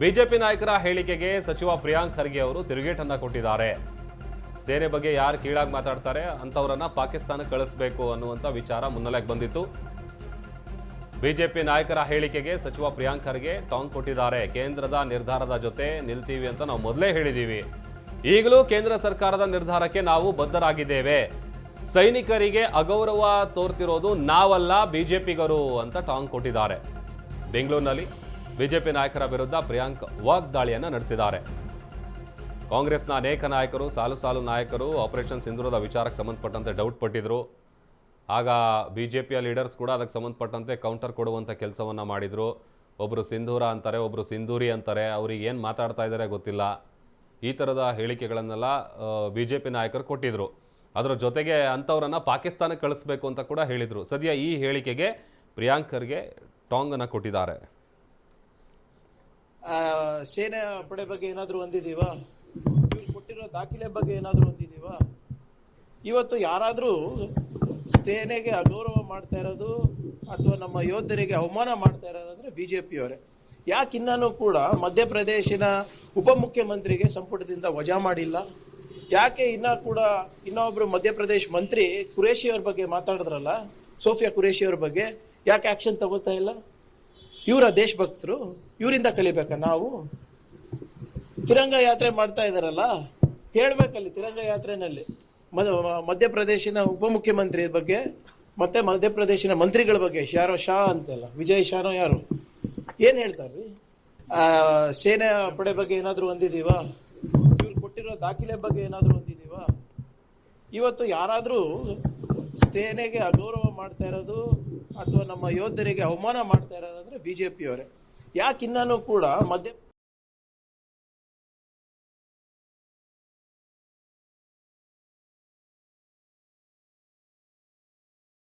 BJP ನಾಯಕರ ಹೇಳಿಕೆಗೆ ಸಚಿವ ಪ್ರಿಯಾಂಕ್ ಖರ್ಗೆ ಅವರು ತಿರುಗೇಟನ್ನ ಕೊಟ್ಟಿದ್ದಾರೆ. ಸೇನೆ ಬಗ್ಗೆ ಯಾರು ಕೀಳಾಗಿ ಮಾತಾಡ್ತಾರೆ, ಅಂಥವರನ್ನ ಪಾಕಿಸ್ತಾನಕ್ಕೆ ಕಳಿಸ್ಬೇಕು ಅನ್ನುವಂಥ ವಿಚಾರ ಮುನ್ನೆಲೆಗೆ ಬಂದಿತ್ತು. ಬಿಜೆಪಿ ನಾಯಕರ ಹೇಳಿಕೆಗೆ ಸಚಿವ ಪ್ರಿಯಾಂಕ್ ಖರ್ಗೆ ಟಾಂಗ್ ಕೊಟ್ಟಿದ್ದಾರೆ. ಕೇಂದ್ರದ ನಿರ್ಧಾರದ ಜೊತೆ ನಿಲ್ತೀವಿ ಅಂತ ನಾವು ಮೊದಲೇ ಹೇಳಿದ್ದೀವಿ ಈಗಲೂ ಕೇಂದ್ರ ಸರ್ಕಾರದ ನಿರ್ಧಾರಕ್ಕೆ ನಾವು ಬದ್ಧರಾಗಿದ್ದೇವೆ. ಸೈನಿಕರಿಗೆ ಅಗೌರವ ತೋರ್ತಿರೋದು ನಾವಲ್ಲ ಬಿಜೆಪಿಗರು ಅಂತ ಟಾಂಗ್ ಕೊಟ್ಟಿದ್ದಾರೆ. ಬೆಂಗಳೂರಿನಲ್ಲಿ ಬಿಜೆಪಿ ನಾಯಕರ ವಿರುದ್ಧ ಪ್ರಿಯಾಂಕ್ ವಾಗ್ದಾಳಿಯನ್ನು ನಡೆಸಿದ್ದಾರೆ. ಕಾಂಗ್ರೆಸ್ನ ಅನೇಕ ನಾಯಕರು, ಸಾಲು ಸಾಲು ನಾಯಕರು ಆಪರೇಷನ್ ಸಿಂಧೂರದ ವಿಚಾರಕ್ಕೆ ಸಂಬಂಧಪಟ್ಟಂತೆ ಡೌಟ್ ಪಟ್ಟಿದ್ರು. ಆಗ ಬಿ ಜೆ ಪಿಯ ಲೀಡರ್ಸ್ ಕೂಡ ಅದಕ್ಕೆ ಸಂಬಂಧಪಟ್ಟಂತೆ ಕೌಂಟರ್ ಕೊಡುವಂಥ ಕೆಲಸವನ್ನು ಮಾಡಿದರು. ಒಬ್ಬರು ಸಿಂಧೂರ ಅಂತಾರೆ ಒಬ್ಬರು ಸಿಂಧೂರಿ ಅಂತಾರೆ, ಅವ್ರಿಗೆ ಏನು ಮಾತಾಡ್ತಾ ಇದ್ದಾರೆ ಗೊತ್ತಿಲ್ಲ. ಈ ಥರದ ಹೇಳಿಕೆಗಳನ್ನೆಲ್ಲ ಬಿ ಜೆ ಪಿ ನಾಯಕರು ಕೊಟ್ಟಿದ್ರು. ಅದರ ಜೊತೆಗೆ ಅಂಥವ್ರನ್ನು ಪಾಕಿಸ್ತಾನಕ್ಕೆ ಕಳಿಸ್ಬೇಕು ಅಂತ ಕೂಡ ಹೇಳಿದರು. ಸದ್ಯ ಈ ಹೇಳಿಕೆಗೆ ಪ್ರಿಯಾಂಕರ್ಗೆ ಟಾಂಗನ್ನು ಕೊಟ್ಟಿದ್ದಾರೆ. ಸೇನೆ ಪಡೆ ಬಗ್ಗೆ ಏನಾದರೂ ಹೊಂದಿದ್ದೀವಾ ಇವ್ರು ಕೊಟ್ಟಿರೋ ದಾಖಲೆ ಬಗ್ಗೆ ಏನಾದರೂ ಹೊಂದಿದ್ದೀವಾ ಇವತ್ತು ಯಾರಾದರೂ ಸೇನೆಗೆ ಅಗೌರವ ಮಾಡ್ತಾ ಇರೋದು ಅಥವಾ ನಮ್ಮ ಯೋಧರಿಗೆ ಅವಮಾನ ಮಾಡ್ತಾ ಇರೋದಂದ್ರೆ ಜೆ ಯಾಕೆ ಯಾಕಿನ್ನೂ ಕೂಡ ಮಧ್ಯಪ್ರದೇಶಿನ ಉಪಮುಖ್ಯಮಂತ್ರಿಗೆ ಸಂಪುಟದಿಂದ ವಜಾ ಮಾಡಿಲ್ಲ? ಯಾಕೆ ಇನ್ನ ಕೂಡ ಇನ್ನೊಬ್ರು ಮಧ್ಯಪ್ರದೇಶ ಮಂತ್ರಿ ಕುರೇಶಿ ಅವ್ರ ಬಗ್ಗೆ ಮಾತಾಡಿದ್ರಲ್ಲ? ಸೋಫಿಯಾ ಕುರೇಶಿ ಅವ್ರ ಬಗ್ಗೆ ಯಾಕೆ ಆಕ್ಷನ್ ತಗೋತಾ ಇಲ್ಲ? ಇವರ ದೇಶಭಕ್ತರು ಇವರಿಂದ ಕಲಿಬೇಕಾ ನಾವು? ತಿರಂಗ ಯಾತ್ರೆ ಮಾಡ್ತಾ ಇದಾರಲ್ಲ, ಹೇಳ್ಬೇಕಲ್ಲಿ ತಿರಂಗ ಯಾತ್ರೆನಲ್ಲಿ. ಮಧ್ಯ- ಮಧ್ಯಪ್ರದೇಶಿನ ಉಪಮುಖ್ಯಮಂತ್ರಿ ಬಗ್ಗೆ, ಮತ್ತೆ ಮಧ್ಯಪ್ರದೇಶಿನ ಮಂತ್ರಿಗಳ ಬಗ್ಗೆ ಯಾರೋ ಶಾ ಅಂತಲ್ಲ, ವಿಜಯ್ ಶಾನೋ ಯಾರು? ಏನ್ ಹೇಳ್ತಾರ್ರಿ? ಆ, ಸೇನೆ ಪಡೆ ಬಗ್ಗೆ ಏನಾದರೂ ಹೊಂದಿದೀವಾ ಇವ್ರು ಕೊಟ್ಟಿರೋ ದಾಖಲೆ ಬಗ್ಗೆ ಏನಾದರೂ ಹೊಂದಿದೀವಾ ಇವತ್ತು ಯಾರಾದ್ರೂ ಸೇನೆಗೆ ಅಗೌರವ ಮಾಡ್ತಾ ಇರೋದು, ಅಥವಾ ನಮ್ಮ ಯೋಧರಿಗೆ ಅವಮಾನ ಮಾಡ್ತಾ ಇರೋದಂದ್ರೆ ಬಿಜೆಪಿಯವರೇ. ಯಾಕೆ ಇನ್ನೂ ಕೂಡ ಮಧ್ಯ